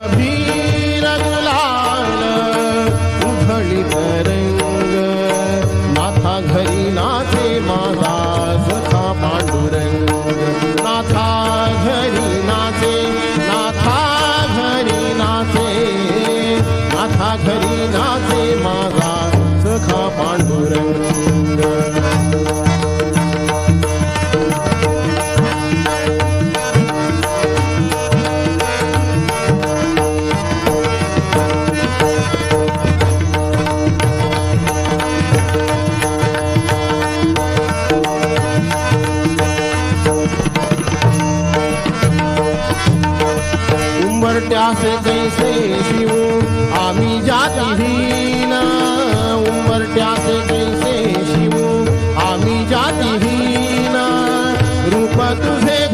वीर गुलाल उधळी तरंग नाथा घरी नाचे माझा सखा पांडुरंग. नाथा घरी नाचे नाथा घरी नाचे नाथा घरी नाचे माझा सखा पांडुरंग. उंबरट्यास जैसे शिव आम्ही जाती हीन उंबरट्यास जैसे शिव आम्ही जाती रूप तुझे